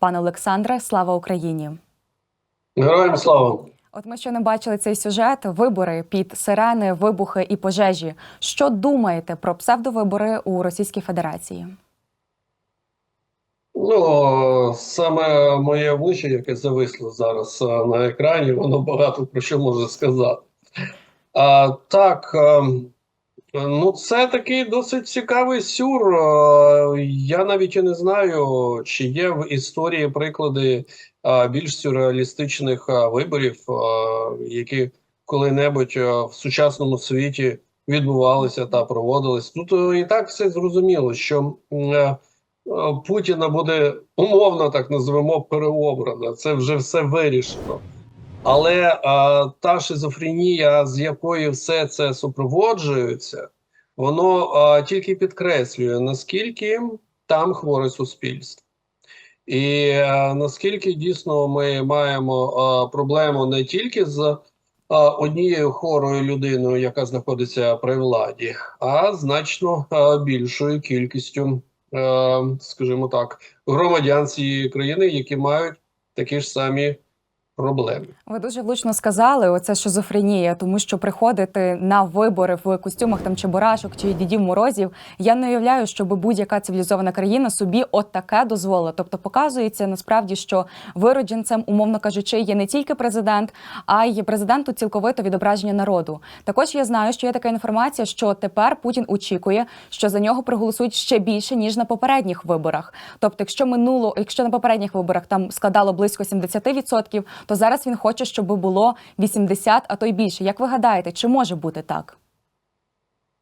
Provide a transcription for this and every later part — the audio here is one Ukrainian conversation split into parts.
Пане Олександре, слава Україні! Героям слава! От ми ще не бачили цей сюжет. Вибори під сирени, вибухи і пожежі. Що думаєте про псевдовибори у Російській Федерації? Ну, саме моє обличчя, яке зависло зараз на екрані, воно багато про що може сказати. А, так, а, ну це такий досить цікавий сюр. Я навіть і не знаю, чи є в історії приклади більш сюрреалістичних виборів, які коли-небудь в сучасному світі відбувалися та проводились. Тут і так все зрозуміло, що. е, Путіна буде умовно так називемо переобрана. Це вже все вирішено. Але а, та шизофренія, з якою все це супроводжується, воно а, тільки підкреслює, наскільки там хворе суспільство. І а, наскільки дійсно ми маємо а, проблему не тільки з а, однією хворою людиною, яка знаходиться при владі, а значно а, більшою кількістю е, скажімо так, громадян цієї країни, які мають такі ж самі проблеми. Ви дуже влучно сказали, оце шизофренія, тому що приходити на вибори в костюмах там чебурашок чи дідів морозів. Я не уявляю, щоб будь-яка цивілізована країна собі от таке дозволила. Тобто показується насправді, що виродженцем, умовно кажучи, є не тільки президент, а й президенту цілковито відображення народу. Також я знаю, що є така інформація, що тепер Путін очікує, що за нього проголосують ще більше ніж на попередніх виборах. Тобто, якщо минуло, якщо на попередніх виборах там складало близько 70%, то зараз він хоче, щоб було 80, а то й більше. Як ви гадаєте, чи може бути так?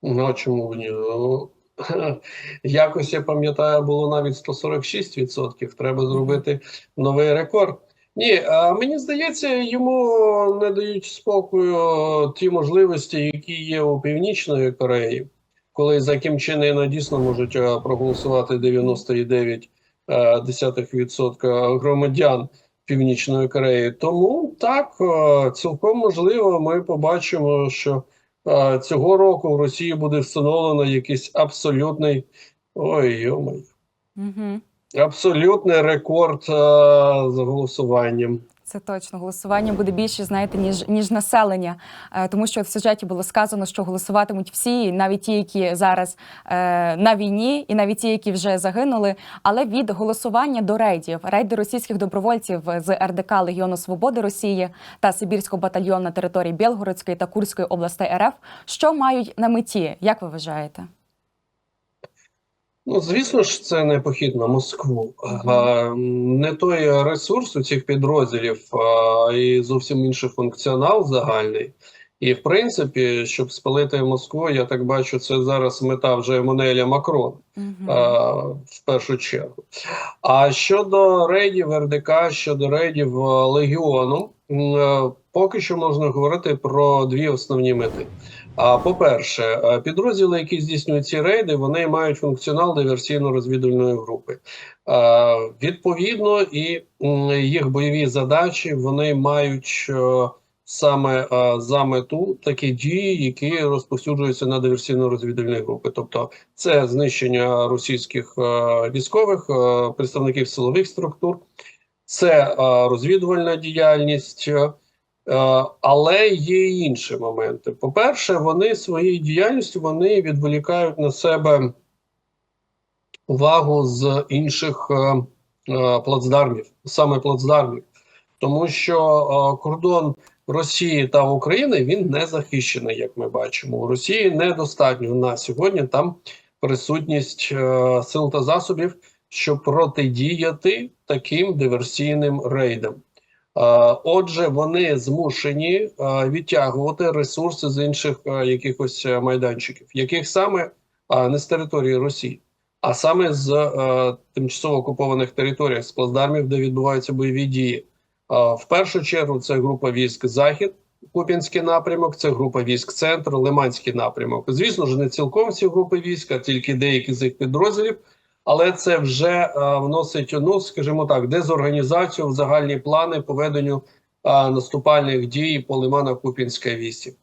Ну а чому ні? Ну, якось я пам'ятаю, було навіть 146%. Треба зробити новий рекорд. Ні, а мені здається, йому не дають спокою ті можливості, які є у Північної Кореї, коли за Кім Чен Іна дійсно можуть е, проголосувати 99% громадян Північної Кореї. Тому так е, цілком можливо, ми побачимо, що е, цього року в Росії буде встановлено якийсь абсолютний ой йомай, Угу. абсолютний рекорд е, за голосуванням. Це точно голосування буде більше, знаєте, ніж ніж населення, Е, тому що в сюжеті було сказано, що голосуватимуть всі, навіть ті, які зараз е, на війні, і навіть ті, які вже загинули. Але від голосування до рейдів, рейди російських добровольців з РДК Легіону Свободи Росії та Сибірського батальйону на території Білгородської та Курської областей РФ, що мають на меті, як ви вважаєте? Ну, звісно ж, це не похід на Москву. А, не той ресурс у цих підрозділів, а і зовсім інший функціонал загальний. І, в принципі, щоб спалити Москву, я так бачу, це зараз мета вже Еммануеля Макрона Угу. а, в першу чергу. А щодо рейдів РДК, щодо рейдів Легіону, поки що можна говорити про дві основні мети. А по-перше, е, підрозділи, які здійснюють ці рейди, вони мають функціонал диверсійно-розвідувальної групи. Е, Відповідно, і їх бойові задачі вони мають е, саме за мету такі дії, які розповсюджуються на диверсійно-розвідувальні групи. Тобто, це знищення російських військових представників силових структур, це розвідувальна діяльність. Е, Але є інші моменти. По-перше, вони своєю діяльністю вони відволікають на себе увагу з інших е, е, плацдармів, саме плацдармів, тому що кордон Росії та України він не захищений, як ми бачимо. У Росії недостатньо на сьогодні там присутність сил та засобів, щоб протидіяти таким диверсійним рейдам. Е, Отже, вони змушені е, відтягувати ресурси з інших е, якихось майданчиків, яких саме не з території Росії, а саме з тимчасово окупованих територій, з плацдармів, де відбуваються бойові дії. В першу чергу це група військ Захід, Куп'янський напрямок, це група військ Центр, Лиманський напрямок. Звісно ж, не цілком всі групи військ, а тільки деякі з їх підрозділів. Але це вже е, вносить, ну скажімо так, дезорганізацію в загальні плани по веденню е, наступальних дій по Лимано-Купінській вісі.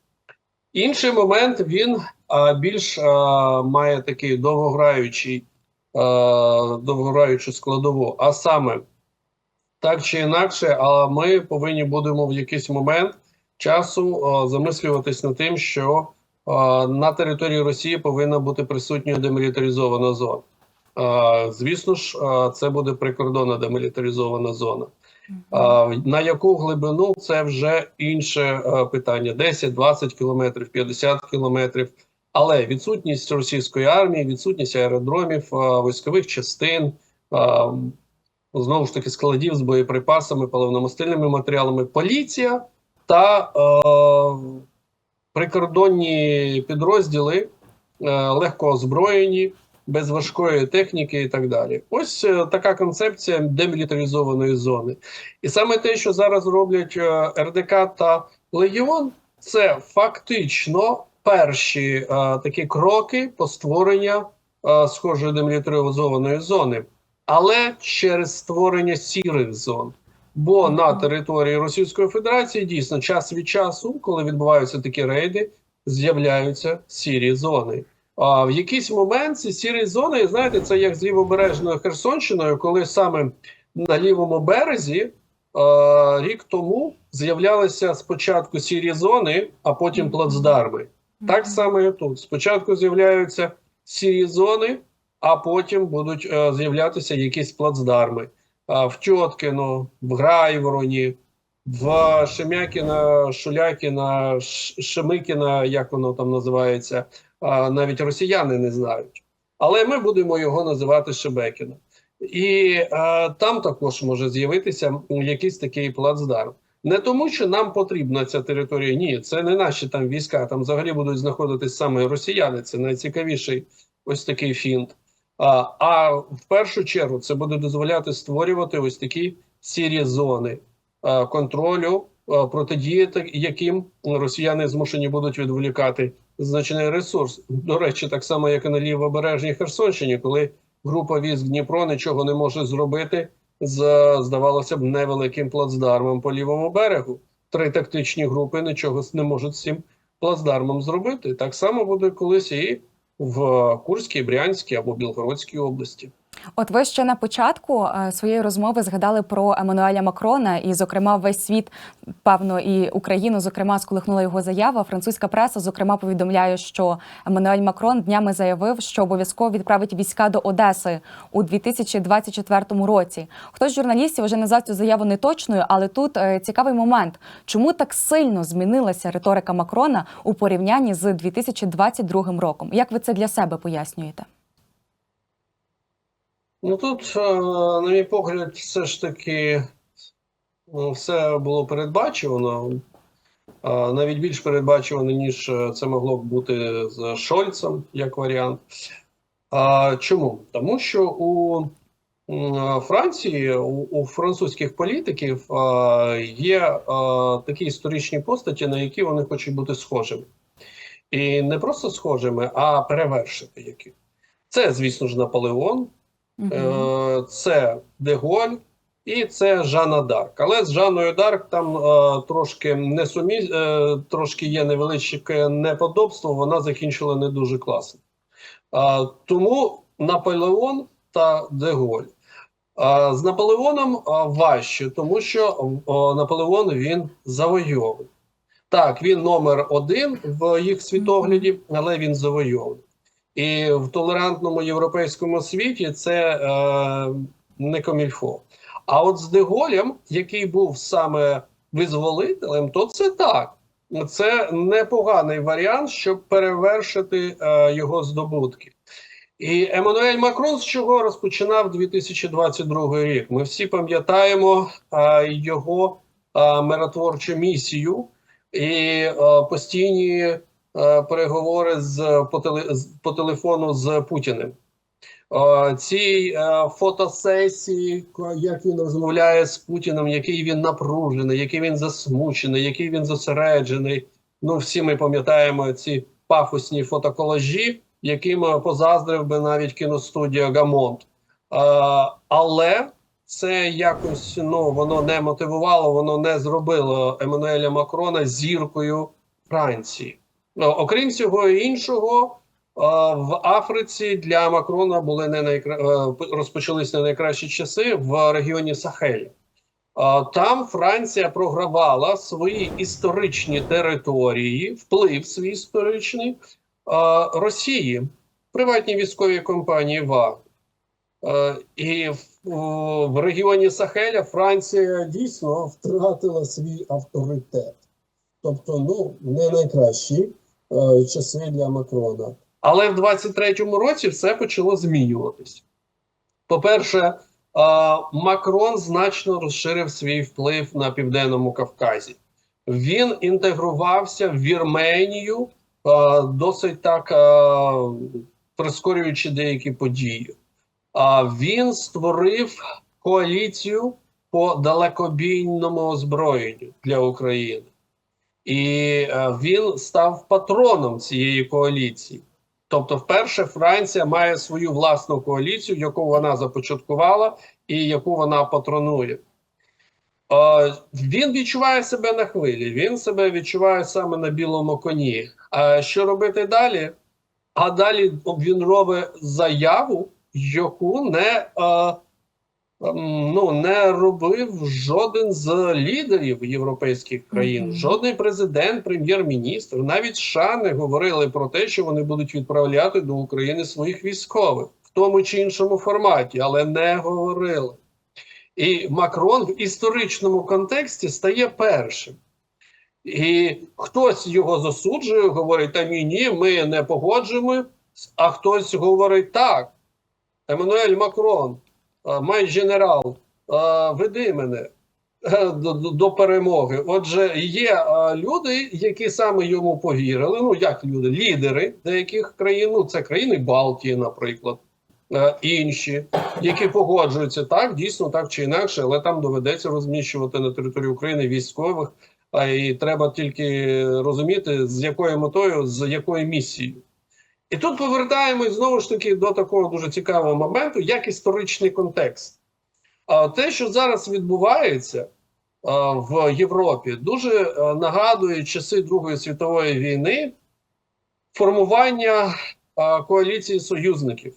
Інший момент він е, більш має такий довгограючий, довгограючу складову, а саме Так чи інакше, але ми повинні будемо в якийсь момент часу замислюватись над тим, що на території Росії повинна бути присутня демілітаризована зона. Звісно ж, це буде прикордонна демілітаризована зона. На яку глибину це вже інше питання: 10, 20 кілометрів, 50 кілометрів. Але відсутність російської армії, відсутність аеродромів, військових частин, знову ж таки складів з боєприпасами, паливно-мастильними матеріалами, поліція та прикордонні підрозділи легко озброєні, без важкої техніки і так далі. Ось е, така концепція демілітаризованої зони. І саме те, що зараз роблять е, РДК та Легіон, це фактично перші е, такі кроки по створенню е, схожої демілітаризованої зони, але через створення сірих зон. Бо на території Російської Федерації дійсно час від часу, коли відбуваються такі рейди, з'являються сірі зони. А в якийсь момент ці сірі зони, знаєте, це як з лівобережною Херсонщиною, коли саме на лівому березі е, рік тому з'являлися спочатку сірі зони, а потім плацдарми. Так само і тут. Спочатку з'являються сірі зони, а потім будуть е, з'являтися якісь плацдарми. А в Тьоткіно, в Грайвороні, в Шемякіна, Шулякіна, Шемикіна, як воно там називається, а, навіть росіяни не знають. Але ми будемо його називати Шебекіно. І е, там також може з'явитися якийсь такий плацдарм. Не тому, що нам потрібна ця територія. Ні, це не наші там війська. Там взагалі будуть знаходитись саме росіяни. Це найцікавіший ось такий фінт. А, а в першу чергу це буде дозволяти створювати ось такі сірі зони а, контролю, а, протидіяти яким росіяни змушені будуть відволікати значний ресурс. До речі, так само, як і на лівобережній Херсонщині, коли група військ Дніпро нічого не може зробити з, здавалося б, невеликим плацдармом по лівому берегу. Три тактичні групи нічого не можуть з цим плацдармом зробити. Так само буде колись і в Курській, Брянській або Білгородській області. От ви ще на початку е, своєї розмови згадали про Еммануеля Макрона, і, зокрема, весь світ, певно, і Україну, зокрема, сколихнула його заява. Французька преса, зокрема, повідомляє, що Еммануель Макрон днями заявив, що обов'язково відправить війська до Одеси у 2024 році. Хтось з журналістів вже назвав цю заяву неточною, але тут е, цікавий момент, чому так сильно змінилася риторика Макрона у порівнянні з 2022 роком. Як ви це для себе пояснюєте? Ну тут, е, на мій погляд, все ж таки все було передбачувано. Е, Навіть більш передбачувано, ніж е, це могло б бути з Шольцем як варіант. Чому? Тому що у Франції, у, французьких політиків є такі історичні постаті, на які вони хочуть бути схожими. І не просто схожими, а перевершити які. Це, звісно ж, Наполеон. Е, Це Деголь і це Жанна Дарк. Але з Жанною Дарк там е, трошки не сумі, е, трошки є невеличке неподобство. Вона закінчила не дуже класно. Е, тому Наполеон та Деголь. Е, з Наполеоном е, важче, тому що е, Наполеон він завойовує. Так, він номер один в їх світогляді, але він завойовує. І в толерантному європейському світі це е, не комільфо. А от з Деголем, який був саме визволителем, то це так. Це непоганий варіант, щоб перевершити е, його здобутки. І Еммануель Макрон з чого розпочинав 2022 рік? Ми всі пам'ятаємо е, його е, миротворчу місію і е, постійні переговори з по, теле, по телефону з Путіним. Е, Ці е, фотосесії, як він розмовляє з Путіним, який він напружений, який він засмучений, який він зосереджений. Ну, всі ми пам'ятаємо ці пафосні фотоколажі, яким позаздрив би навіть кіностудія Гамонт. Е, Але це якось ну воно не мотивувало, воно не зробило Еммануеля Макрона зіркою Франції. Ну, окрім всього іншого, в Африці для Макрона були не найкра... е, розпочались не найкращі часи в регіоні Сахеля. Там Франція програвала свої історичні території, вплив свій історичний Росії, приватні військові компанії ВАГ. Е, І в, регіоні Сахеля Франція дійсно втратила свій авторитет. Тобто, ну, не найкращі е, часи для Макрона. Але в 23-му році все почало змінюватись. По-перше, е, Макрон значно розширив свій вплив на Південному Кавказі. Він інтегрувався в Вірменію е, досить так е, прискорюючи деякі події. Він створив коаліцію по далекобійному озброєнню для України. І е, він став патроном цієї коаліції. Тобто, вперше Франція має свою власну коаліцію, яку вона започаткувала і яку вона патронує. Е, він відчуває себе на хвилі, він себе відчуває саме на білому коні. А що робити далі? А далі він робить заяву, яку не, е, ну, не робив жоден з лідерів європейських країн, Мгм. жодний президент, прем'єр-міністр, навіть США не говорили про те, що вони будуть відправляти до України своїх військових в тому чи іншому форматі, але не говорили. І Макрон в історичному контексті стає першим. І хтось його засуджує, говорить: та ні, ні, ми не погоджуємо. А хтось говорить так. Еммануель Макрон, май генерал, е, веди мене е, до, до- перемоги. Отже, є е, люди, які саме йому повірили. Ну, як люди, лідери деяких країн, ну це країни Балтії, наприклад, е, інші, які погоджуються так, дійсно так чи інакше, але там доведеться розміщувати на території України військових. А і треба тільки розуміти, з якою метою, з якою місією. І тут повертаємось знову ж таки до такого дуже цікавого моменту, як історичний контекст. Те, що зараз відбувається в Європі, дуже нагадує часи Другої світової війни формування коаліції союзників.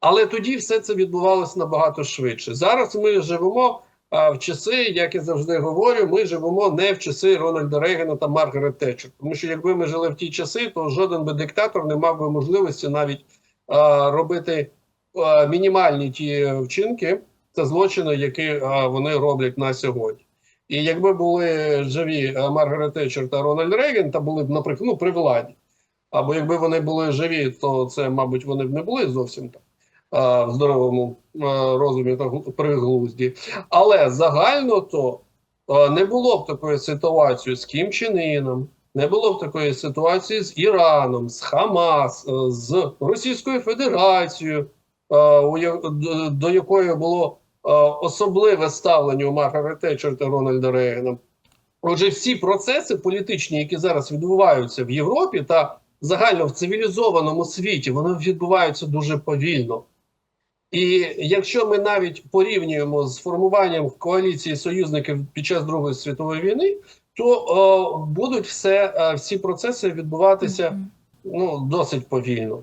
Але тоді все це відбувалося набагато швидше. Зараз ми живемо а, в часи, як я завжди говорю, ми живемо не в часи Рональда Рейгана та Маргарет Тетчер. Тому що якби ми жили в ті часи, то жоден би диктатор не мав би можливості навіть а, робити а, мінімальні ті вчинки та злочини, які а, вони роблять на сьогодні. І якби були живі Маргарет Тетчер та Рональд Рейган, та були б, наприклад, ну, при владі. Або якби вони були живі, то це, мабуть, вони б не були зовсім так в здоровому розумі та при. Але загально то не було б такої ситуації з Кім Чен Іном, не було б такої ситуації з Іраном, з Хамас, е, з Російською Федерацією, е, до якої було е, особливе ставлення у Маргарет Тетчер та Рональда Рейгана. Отже, всі процеси політичні, які зараз відбуваються в Європі та загально в цивілізованому світі, вони відбуваються дуже повільно. І якщо ми навіть порівнюємо з формуванням коаліції союзників під час Другої світової війни, то о, будуть все, е, всі процеси відбуватися ну, досить повільно.